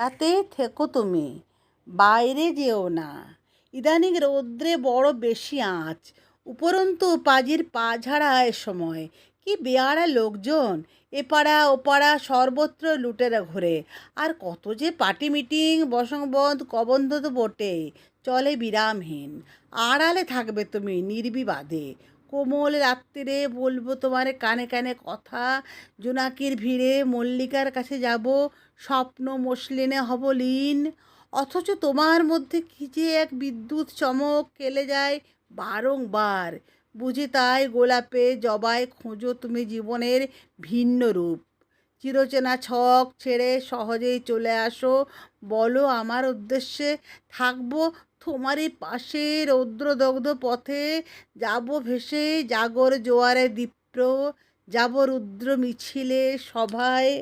রাতে থেকো তুমি। বাইরে যেও না। ইদানিং রৌদ্রে বড় বেশি আঁচ। উপরন্তু পাজির পা ঝাড়া এ সময়। কি বেয়ারা লোকজন। এপাড়া ওপাড়া সর্বত্র লুটেরা ঘোরে। আর কত যে পার্টি মিটিং বসংবধ কবন্ধ তো বটে চলে বিরামহীন। আড়ালে থাকবে তুমি নির্বিবাদে। কোমল রাত্রিরে বলব তোমার কানে কানে কথা। জোনাকির ভিড়ে মল্লিকার কাছে যাব, স্বপ্ন মসলিনে হব লীন অথচ তোমার মধ্যে কী যে এক বিদ্যুৎ চমক কেলে যায় বারংবার। বুঝি তাই গোলাপে জবায় খোঁজো তুমি জীবনের ভিন্ন রূপ। চিরচেনা ছক ছেড়ে সহজেই চলে আসো। বলো আমার উদ্দেশ্যে, থাকব তোমারই পাশে রৌদ্রদগ্ধ পথে। যাব ভেসে জাগর জোয়ারে দীপ্র, যাব রুদ্র মিছিলে সভায়।